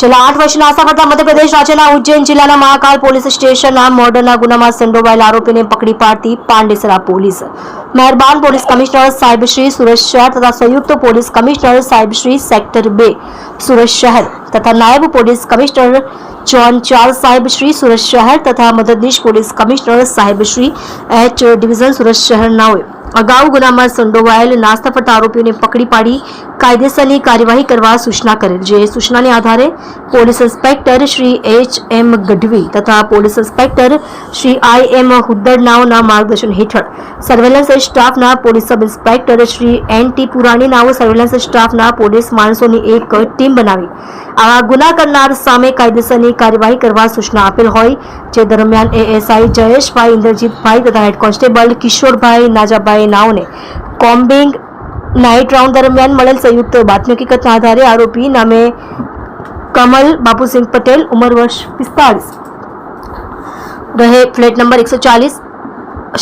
છેલ્લા આઠ વર્ષના આશા કરતા મધ્યપ્રદેશ રાજ્યના ઉજ્જૈન જિલ્લાના મહાકાલ પોલીસ સ્ટેશનના મોર્ડરના ગુનામાં સંડોવાયેલ આરોપીને પકડી પાડતી પાંડેસરા પોલીસ. મહેરબાન પોલીસ કમિશનર સાહેબ શ્રી સુરત શહેર તથા સંયુક્ત પોલીસ કમિશનર સાહેબ શ્રી સેક્ટર બે સુરત શહેર તથા નાયબ પોલીસ કમિશનર જોન ચાર સાહેબ શ્રી સુરત શહેર તથા મદદનીશ પોલીસ કમિશનર સાહેબ શ્રી એચ ડિવિઝન સુરત શહેરનાઓએ અગાઉ ગુનામાં સંડોવાયેલ નાસ્તા ફરતા આરોપીઓને પકડી પાડી કાયદેસરની કાર્યવાહી કરવા સૂચના કરેલ, જે સૂચનાને આધારે police inspector Shri H M Gadhvi તથા police inspector Shri I M હુદ્દડનાઓના માર્ગદર્શન હેઠળ સર્વેલન્સ સ્ટાફના police sub inspector Shri N T પુરાણીનાઓ surveillance સ્ટાફના પોલીસ માણસોની એક ટીમ બનાવી. આવા ગુના કરનાર સામે કાયદેસરની કાર્યવાહી કરવા સૂચના આપેલ હોય, જે દરમિયાન એએસઆઈ જયેશભાઈ ઇન્દ્રજીતભાઈ તથા હેડ કોન્સ્ટેબલ કિશોરભાઈ નાજાભાઈ નાઓને કોમ્બિંગ નાઇટ રાઉન્ડ દરમિયાન મળેલ સંયુક્ત બાતમી હકીકતના આધારે આરોપી નામે કમલ બાપુસિંહ પટેલ, ઉંમર વર્ષ પિસ્તાળીસ. રહે ફ્લેટ નંબર એકસો ચાલીસ,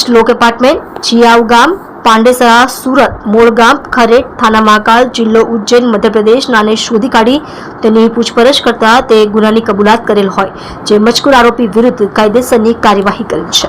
શ્લોક એપાર્ટમેન્ટ જિયાવ ગામ, પાંડેસરા, સુરત, મૂળ ગામ ખરેટ થાના મહાકાલ, જિલ્લો ઉજ્જૈન, મધ્યપ્રદેશ, નાને શોધી કાઢી તેની પૂછપરછ કરતા તે ગુનાની કબૂલાત કરેલ હોય. જે મજકૂર આરોપી વિરુદ્ધ કાયદેસરની કાર્યવાહી કરેલ છે.